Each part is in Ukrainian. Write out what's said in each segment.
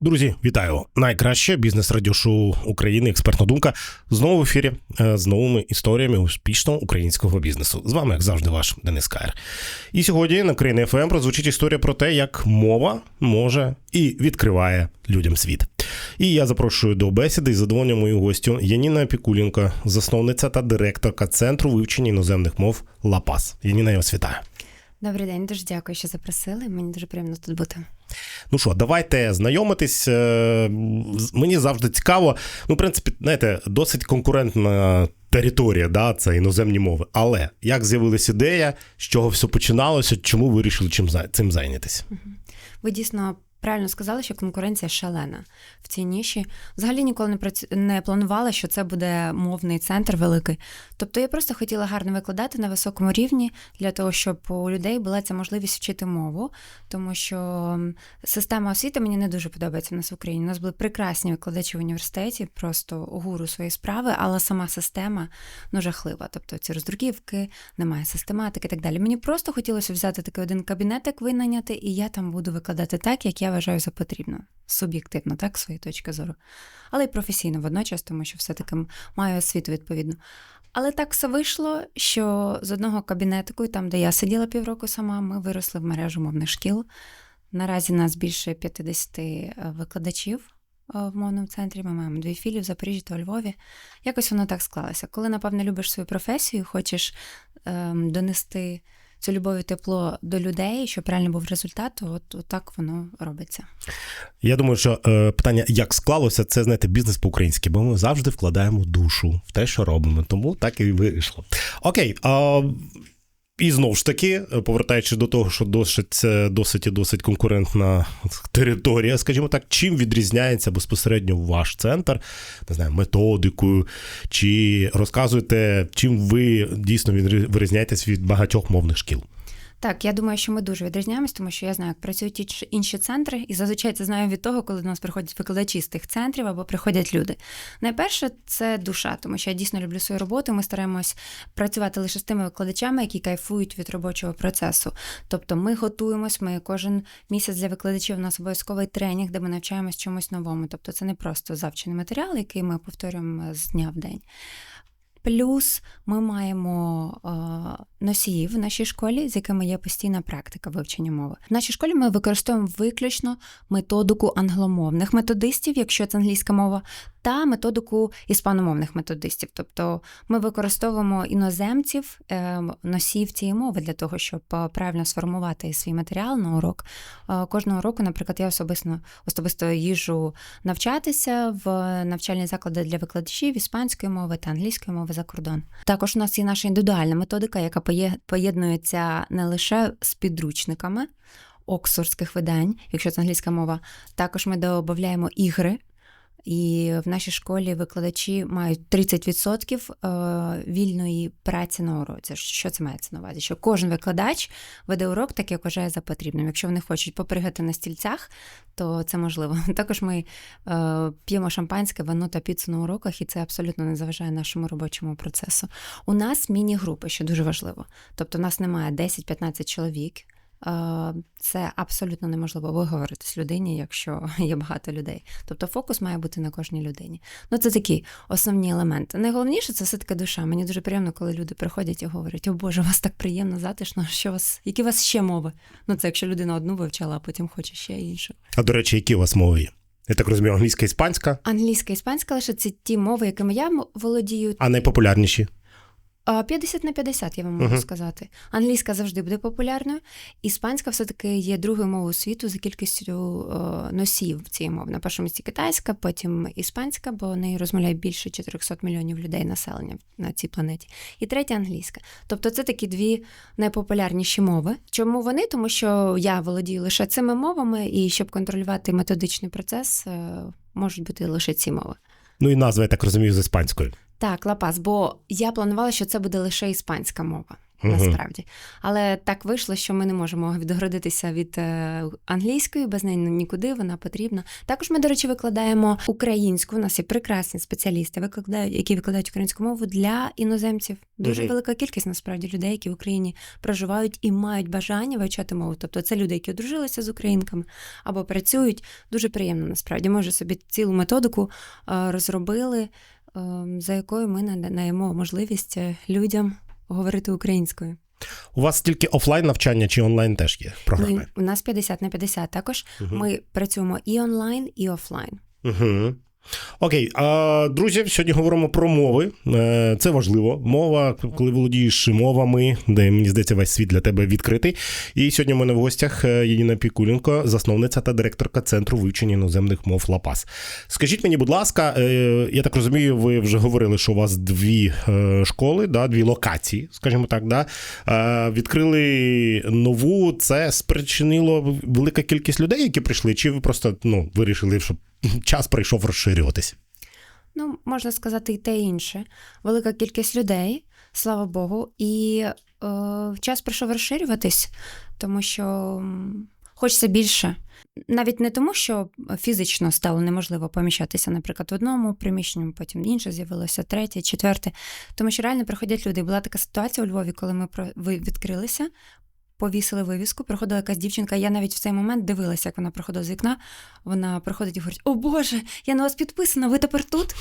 Друзі, вітаю! Найкраще бізнес радіошоу України. Експертна думка знову в ефірі е, з новими історіями успішного українського бізнесу. З вами, як завжди, ваш Денис Каєр. І сьогодні на Країни ФМ прозвучить історія про те, як мова може і відкриває людям світ. І я запрошую до бесіди із задоволенням мою гостю Яніна Пікулінко, засновниця та директорка центру вивчення іноземних мов Лапас. Яніна, я вас вітаю. Добрий день, дуже дякую, що запросили. Мені дуже приємно тут бути. Ну що, давайте знайомитись. Е, Мені завжди цікаво. Ну, в принципі, знаєте, досить конкурентна територія, да, це іноземні мови. Але як з'явилася ідея, з чого все починалося, чому вирішили чим цим зайнятися? Ви дійсно правильно сказали, що конкуренція шалена в цій ніші. Взагалі ніколи не праці... не планувала, що це буде мовний центр великий. Тобто я просто хотіла гарно викладати на високому рівні для того, щоб у людей була ця можливість вчити мову, тому що система освіти мені не дуже подобається в нас в Україні. У нас були прекрасні викладачі в університеті, просто гуру своєї справи, але сама система ну жахлива. Тобто ці роздруківки, немає систематики і так далі. Мені просто хотілося взяти такий один кабінетик, винайняти, і я там буду викладати так, як я вважаю за потрібно. Суб'єктивно, так, з своєї точки зору. Але й професійно водночас, тому що все-таки маю освіту відповідно. Але так все вийшло, що з одного кабінетику, там, де я сиділа півроку сама, ми виросли в мережу мовних шкіл. Наразі нас більше 50 викладачів е, в мовному центрі. Ми маємо дві філії в Запоріжжі та у Львові. Якось воно так склалося. Коли, напевно, любиш свою професію, хочеш ем, донести цю любов і тепло до людей, щоб реально був результат, то от, от так воно робиться. Я думаю, що е, питання, як склалося, це знаєте, бізнес по-українськи, бо ми завжди вкладаємо душу в те, що робимо. Тому так і вийшло. Окей. А... І знову ж таки, повертаючись до того, що досить це досить і досить конкурентна територія, скажімо так, чим відрізняється безпосередньо ваш центр, не знаю, методикою, чи розказуєте, чим ви дійсно відрізняєтесь від багатьох мовних шкіл? Так, я думаю, що ми дуже відрізняємось, тому що я знаю, як працюють ті інші центри, і зазвичай це знаю від того, коли до нас приходять викладачі з тих центрів або приходять люди. Найперше, це душа, тому що я дійсно люблю свою роботу. Ми стараємось працювати лише з тими викладачами, які кайфують від робочого процесу. Тобто ми готуємось, ми кожен місяць для викладачів у нас обов'язковий тренінг, де ми навчаємось чомусь новому. Тобто це не просто завчений матеріал, який ми повторюємо з дня в день. Плюс ми маємо е, носіїв в нашій школі, з якими є постійна практика вивчення мови. В нашій школі ми використовуємо виключно методику англомовних методистів, якщо це англійська мова, та методику іспаномовних методистів. Тобто ми використовуємо іноземців, е, носіїв цієї мови для того, щоб е, правильно сформувати свій матеріал на урок. Е, Кожного року, наприклад, я особисто особисто їжу навчатися в навчальні заклади для викладачів іспанської мови та англійської мови за кордон. Також у нас є наша індивідуальна методика, яка поєднується не лише з підручниками оксфордських видань, якщо це англійська мова. Також ми додаємо ігри. І в нашій школі викладачі мають 30% е, вільної праці на уроці. Що це мається на увазі? Що кожен викладач веде урок так, як вважає за потрібним. Якщо вони хочуть попригати на стільцях, то це можливо. Також ми е, п'ємо шампанське, вино та піцу на уроках, і це абсолютно не заважає нашому робочому процесу. У нас міні-групи, що дуже важливо. Тобто, у нас немає 10-15 чоловік. Е, Це абсолютно неможливо виговоритись людині, якщо є багато людей. Тобто фокус має бути на кожній людині. Ну, це такі основні елементи. Найголовніше це все таки душа. Мені дуже приємно, коли люди приходять і говорять: О Боже, у вас так приємно, затишно. Що вас, які у вас ще мови? Ну, це якщо людина одну вивчала, а потім хоче ще іншу. А до речі, які у вас мови є? Я так розумію, англійська, іспанська, Англійська, іспанська лише це ті мови, якими я володію. а найпопулярніші. А, 50 на 50, я вам можу Мгм. сказати. Англійська завжди буде популярною. Іспанська все-таки є другою мовою світу за кількістю е, носіїв цієї мови. На першому місці китайська, потім іспанська, бо нею розмовляє більше 400 мільйонів людей населення на цій планеті. І третя англійська. Тобто це такі дві найпопулярніші мови. Чому вони? Тому що я володію лише цими мовами, і щоб контролювати методичний процес, е, можуть бути лише ці мови. Ну і назва, я так розумію, з іспанською. Так, лапас, бо я планувала, що це буде лише іспанська мова. Насправді. Але так вийшло, що ми не можемо відгородитися від е, англійської, без неї нікуди вона потрібна. Також ми, до речі, викладаємо українську. У нас є прекрасні спеціалісти, викладають, які викладають українську мову для іноземців. Дуже велика кількість насправді людей, які в Україні проживають і мають бажання вивчати мову. Тобто це люди, які одружилися з українками або працюють. Дуже приємно насправді. Ми вже собі цілу методику е, розробили, за якою ми надаємо можливість е, людям говорити українською. У вас тільки офлайн навчання чи онлайн теж є програми? Ми, у нас 50 на 50. Також угу. ми працюємо і онлайн, і офлайн. Угу. Окей, а, друзі, сьогодні говоримо про мови. Е, Це важливо. Мова, коли володієш мовами, де мені здається, весь світ для тебе відкритий. І сьогодні у мене в гостях е, Єдина Пікуленко, засновниця та директорка центру вивчення іноземних мов Лапас. Скажіть мені, будь ласка, е, я так розумію, ви вже говорили, що у вас дві е, школи, да, дві локації, скажімо так, да, Е, відкрили нову. Це спричинило велика кількість людей, які прийшли, чи ви просто ну, вирішили, що час прийшов розширюватись? Ну, можна сказати, і те і інше. Велика кількість людей, слава Богу, і е, час прийшов розширюватись, тому що хочеться більше. Навіть не тому, що фізично стало неможливо поміщатися, наприклад, в одному приміщенні, потім інше з'явилося третє, четверте. Тому що реально приходять люди. Була така ситуація у Львові, коли ми відкрилися, повісили вивіску, приходила якась дівчинка. Я навіть в цей момент дивилася, як вона проходила з вікна. Вона приходить і говорить: О Боже, я на вас підписана, ви тепер тут.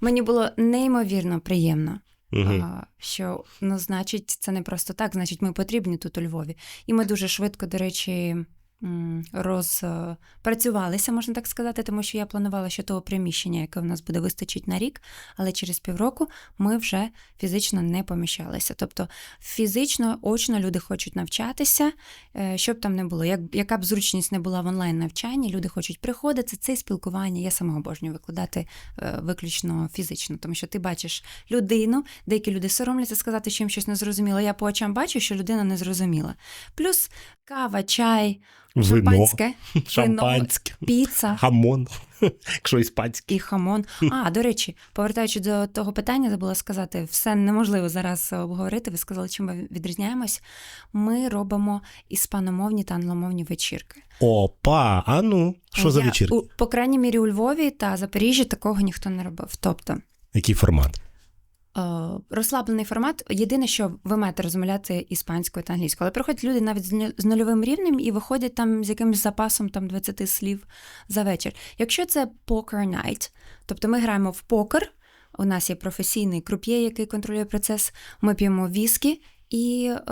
Мені було неймовірно приємно. Угу. Що ну, значить, це не просто так, значить, ми потрібні тут у Львові. І ми дуже швидко, до речі, розпрацювалися, можна так сказати, тому що я планувала, що того приміщення, яке в нас буде вистачить на рік, але через півроку ми вже фізично не поміщалися. Тобто фізично, очно люди хочуть навчатися, е, щоб там не було. Як, яка б зручність не була в онлайн навчанні, люди хочуть приходити, це спілкування. Я сама обожнюю викладати е, виключно фізично, тому що ти бачиш людину, деякі люди соромляться сказати, що їм щось не зрозуміло. Я по очам бачу, що людина не зрозуміла. Плюс кава, чай, Вино, шампанське, шампанське, піца хамон, якщо іспанське. і хамон. А, до речі, повертаючись до того питання, забула сказати, все неможливо зараз обговорити. Ви сказали, чим ми відрізняємось. Ми робимо іспаномовні та англомовні вечірки. Опа, а ну, що за вечірки? У, по крайній мірі у Львові та Запоріжжі такого ніхто не робив. Тобто. Який формат? Е, розслаблений формат. Єдине, що ви маєте розмовляти іспанською та англійською. Але приходять люди навіть з нуль- з нульовим рівнем і виходять там з якимось запасом там 20 слів за вечір. Якщо це poker night, тобто ми граємо в покер, у нас є професійний круп'є, який контролює процес, ми п'ємо віскі. І е,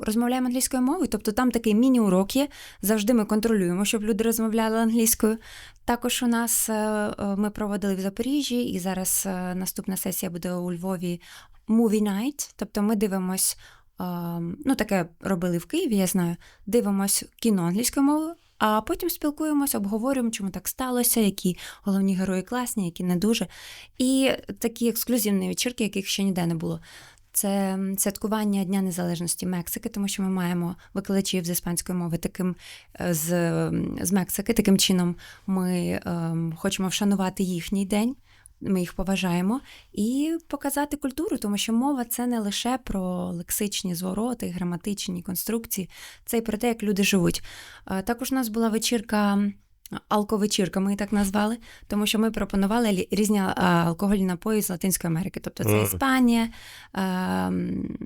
розмовляємо англійською мовою, тобто там такий міні-урок є. Завжди ми контролюємо, щоб люди розмовляли англійською. Також у нас е, е, ми проводили в Запоріжжі, і зараз е, наступна сесія буде у Львові Movie Night. Тобто ми дивимось, ну таке робили в Києві, я знаю. Дивимось кіно англійською мовою, а потім спілкуємося, обговорюємо, чому так сталося, які головні герої класні, які не дуже. І такі ексклюзивні вечірки, яких ще ніде не було. Це святкування Дня Незалежності Мексики, тому що ми маємо викладачів з іспанської мови таким е, з, з Мексики. Таким чином ми ем, хочемо вшанувати їхній день. Ми їх поважаємо і показати культуру, тому що мова це не лише про лексичні звороти, граматичні конструкції, це й про те, як люди живуть. Е, Також у нас була вечірка. Алковечірка, ми так назвали, тому що ми пропонували різні алкогольні напої з Латинської Америки. Тобто це Іспанія, ем,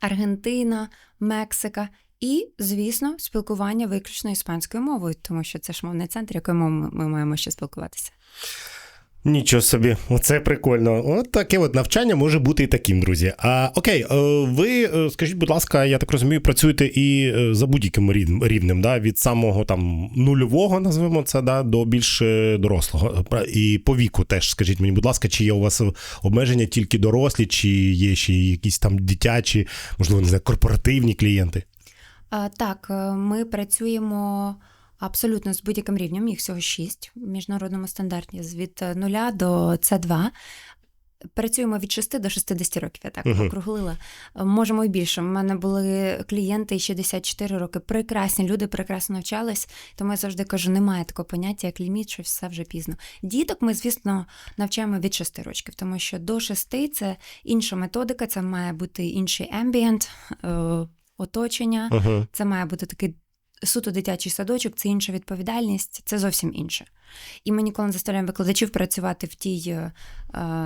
Аргентина, Мексика. І, звісно, спілкування виключно іспанською мовою, тому що це ж мовний центр, якою ми маємо ще спілкуватися. Нічого собі, оце прикольно. От таке от навчання може бути і таким, друзі. А окей, е, ви е, скажіть, будь ласка, я так розумію, працюєте і е, за будь-яким рівнем, да? від самого там нульового, назвемо це, да, до більш дорослого. І по віку теж скажіть мені, будь ласка, чи є у вас обмеження тільки дорослі, чи є ще якісь там дитячі, можливо, не знаю, корпоративні клієнти? А, Так, ми працюємо абсолютно з будь-яким рівнем, їх всього шість в міжнародному стандарті від 0 до С2. Працюємо від 6 до 60 років, я так Мгм. округлила. Можемо і більше. У мене були клієнти 64 роки. Прекрасні люди, прекрасно навчались. Тому я завжди кажу, немає такого поняття, як ліміт, що все вже пізно. Діток ми, звісно, навчаємо від 6 років, тому що до 6 це інша методика, це має бути інший ембієнт, е, оточення. Угу. Це має бути такий суто дитячий садочок, це інша відповідальність, це зовсім інше. І ми ніколи не заставляємо викладачів працювати в тій, е,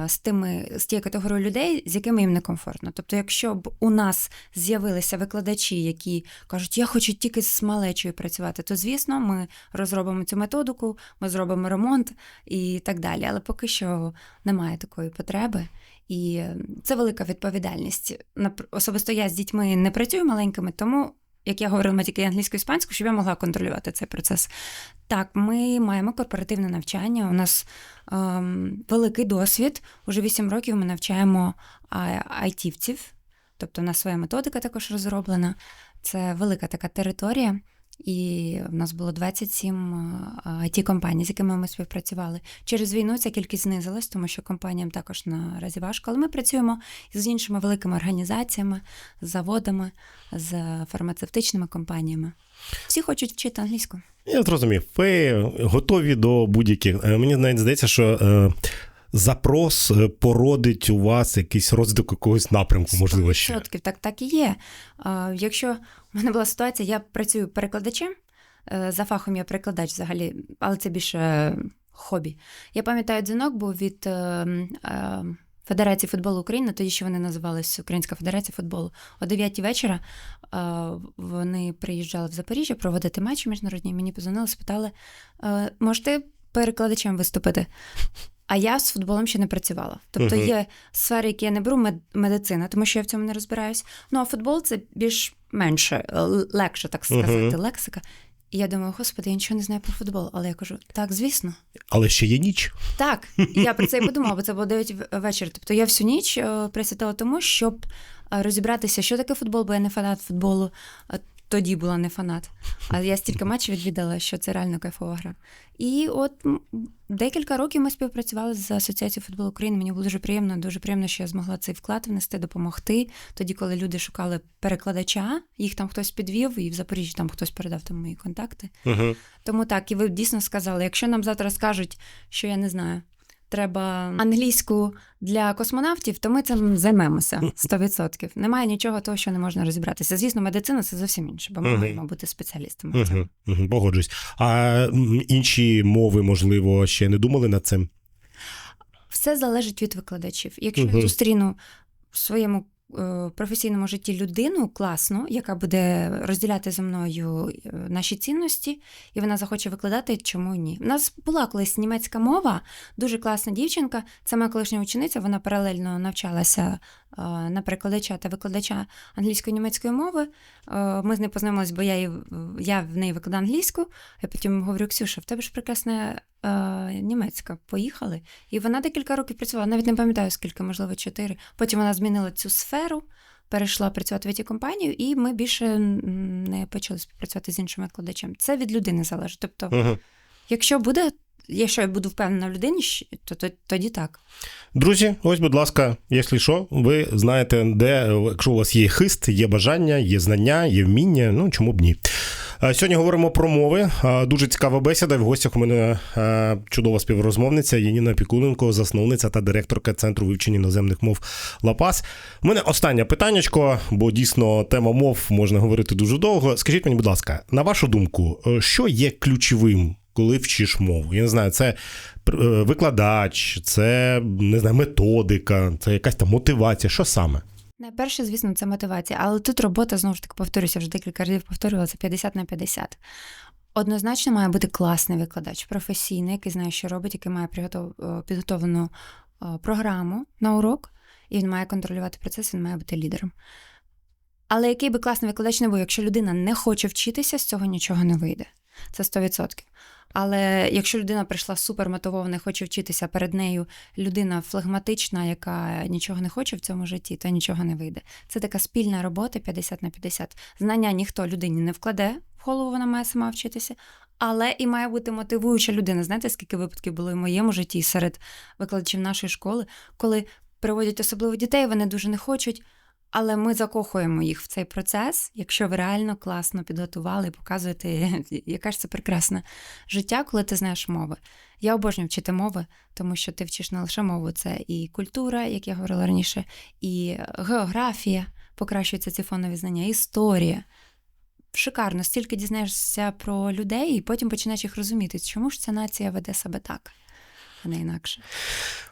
з, тими, з тією категорією людей, з якими їм некомфортно. Тобто, якщо б у нас з'явилися викладачі, які кажуть, я хочу тільки з малечою працювати, то звісно, ми розробимо цю методику, ми зробимо ремонт і так далі. Але поки що немає такої потреби. І це велика відповідальність. Особисто я з дітьми не працюю маленькими, тому як я говорила тільки англійською іспанською, щоб я могла контролювати цей процес. Так, ми маємо корпоративне навчання. У нас ем, великий досвід. Уже 8 років ми навчаємо айтівців, тобто у нас своя методика також розроблена. Це велика така територія. І в нас було 27 it компаній, з якими ми співпрацювали. Через війну ця кількість знизилась, тому що компаніям також наразі важко. Але ми працюємо з іншими великими організаціями, з заводами, з фармацевтичними компаніями. Всі хочуть вчити англійську. Я зрозумів. Ви готові до будь-яких. Е, Мені навіть здається, що е, запрос е, породить у вас якийсь розвиток якогось напрямку, можливо, ще. 100%, Так, так і є. Якщо в мене була ситуація, я працюю перекладачем, е, за фахом я перекладач взагалі, але це більше хобі. Я пам'ятаю, дзвінок був від е, Федерації футболу України, тоді ще вони називалися Українська Федерація футболу. О 9 вечора вони приїжджали в Запоріжжя проводити матчі міжнародні. Мені позвонили, спитали, можете перекладачем виступити? А я з футболом ще не працювала. Тобто Мгм. є сфери, які я не беру, мед- медицина, тому що я в цьому не розбираюсь. Ну а футбол це більш менше, е, легше, так сказати, Мгм. лексика. І я думаю, господи, я нічого не знаю про футбол. Але я кажу, так, звісно. Але ще є ніч. Так, я про це і подумала, бо це було 9 в- вечора. Тобто я всю ніч е, присвятила тому, щоб е, розібратися, що таке футбол, бо я не фанат футболу. Тоді була не фанат. А я стільки матчів відвідала, що це реально кайфова гра. І от декілька років ми співпрацювали з Асоціацією футболу України. Мені було дуже приємно, дуже приємно, що я змогла цей вклад внести, допомогти. Тоді, коли люди шукали перекладача, їх там хтось підвів, і в Запоріжжі там хтось передав там мої контакти. Угу. Тому так, і ви дійсно сказали, якщо нам завтра скажуть, що я не знаю, треба англійську для космонавтів, то ми цим займемося 100%. Немає нічого того, що не можна розібратися. Звісно, медицина це зовсім інше, бо ми Мгм. маємо бути спеціалістами. в цьому. Угу. Угу. Погоджуюсь. А м, інші мови, можливо, ще не думали над цим? Все залежить від викладачів. Якщо Мгм. я зустріну в своєму професійному житті людину класну, яка буде розділяти зі мною е, наші цінності, і вона захоче викладати, чому ні? У нас була колись німецька мова, дуже класна дівчинка. Це моя колишня учениця. Вона паралельно навчалася е, на перекладача та викладача англійської німецької мови. Е, Ми з нею познайомились, бо я, я в неї викладаю англійську. Я потім говорю: Ксюша, в тебе ж прекрасна е, німецька. Поїхали. І вона декілька років працювала, навіть не пам'ятаю скільки, можливо, чотири. Потім вона змінила цю сферу, перейшла працювати в it компанію, і ми більше не почали співпрацювати з іншим викладачем. Це від людини залежить. Тобто, Угу. якщо буде, якщо я буду впевнена в людині, то, то тоді так. Друзі, ось, будь ласка, якщо що, ви знаєте, де, якщо у вас є хист, є бажання, є знання, є вміння, ну чому б ні. А Сьогодні говоримо про мови. Дуже цікава бесіда. В гостях у мене е, чудова співрозмовниця Яніна Пікуленко, засновниця та директорка Центру вивчення іноземних мов Лапас. У мене останнє питаннячко, бо дійсно тема мов можна говорити дуже довго. Скажіть мені, будь ласка, на вашу думку, е, що є ключовим, коли вчиш мову? Я не знаю, це е, викладач, це не знаю, методика, це якась там мотивація. Що саме? Найперше, звісно, це мотивація, але тут робота знову ж таки повторюся, вже декілька разів повторювала, це 50 на 50. Однозначно має бути класний викладач, професійний, який знає, що робить, який має е, підготовлену е, програму на урок, і він має контролювати процес, він має бути лідером. Але який би класний викладач не був, якщо людина не хоче вчитися, з цього нічого не вийде. Це 100%. Але якщо людина прийшла супер мотивована, хоче вчитися перед нею людина флегматична, яка нічого не хоче в цьому житті, то нічого не вийде. Це така спільна робота 50 на 50. Знання ніхто людині не вкладе в голову, вона має сама вчитися. Але і має бути мотивуюча людина. Знаєте, скільки випадків було в моєму житті серед викладачів нашої школи, коли приводять особливо дітей, вони дуже не хочуть. Але ми закохуємо їх в цей процес, якщо ви реально класно підготували і показуєте, яке ж це прекрасне життя, коли ти знаєш мови. Я обожнюю вчити мови, тому що ти вчиш не лише мову, це і культура, як я говорила раніше, і географія, покращуються ці фонові знання, історія. Шикарно, стільки дізнаєшся про людей, і потім починаєш їх розуміти, чому ж ця нація веде себе так, а не інакше.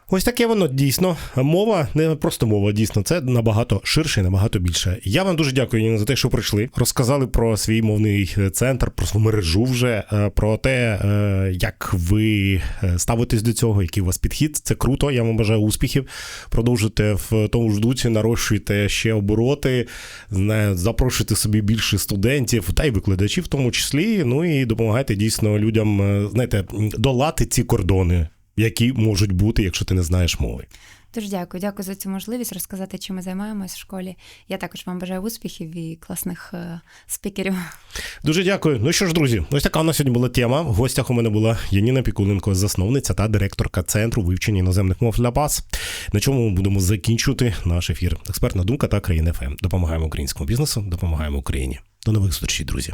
Ось таке воно дійсно. Мова не просто мова, дійсно, це набагато ширше і набагато більше. Я вам дуже дякую Ніна, за те, що прийшли. Розказали про свій мовний центр, про свою мережу вже, е, про те, е, як ви е, ставитесь до цього, який у вас підхід. Це круто. Я вам бажаю успіхів. Продовжуйте в тому ж дусі, нарощуйте ще обороти, запрошуйте собі більше студентів та й викладачів, в тому числі. Ну і допомагайте дійсно людям, е, знаєте, долати ці кордони. Які можуть бути, якщо ти не знаєш мови. Дуже дякую, дякую за цю можливість розказати, чим ми займаємось в школі. Я також вам бажаю успіхів і класних е, спікерів. Дуже дякую. Ну що ж, друзі, ось така у нас сьогодні була тема. В гостях у мене була Яніна Пікуленко, засновниця та директорка центру вивчення іноземних мов для ПАС. На чому ми будемо закінчувати наш ефір. Експертна думка та країна ФМ. Допомагаємо українському бізнесу, допомагаємо Україні. До нових зустрічей, друзі.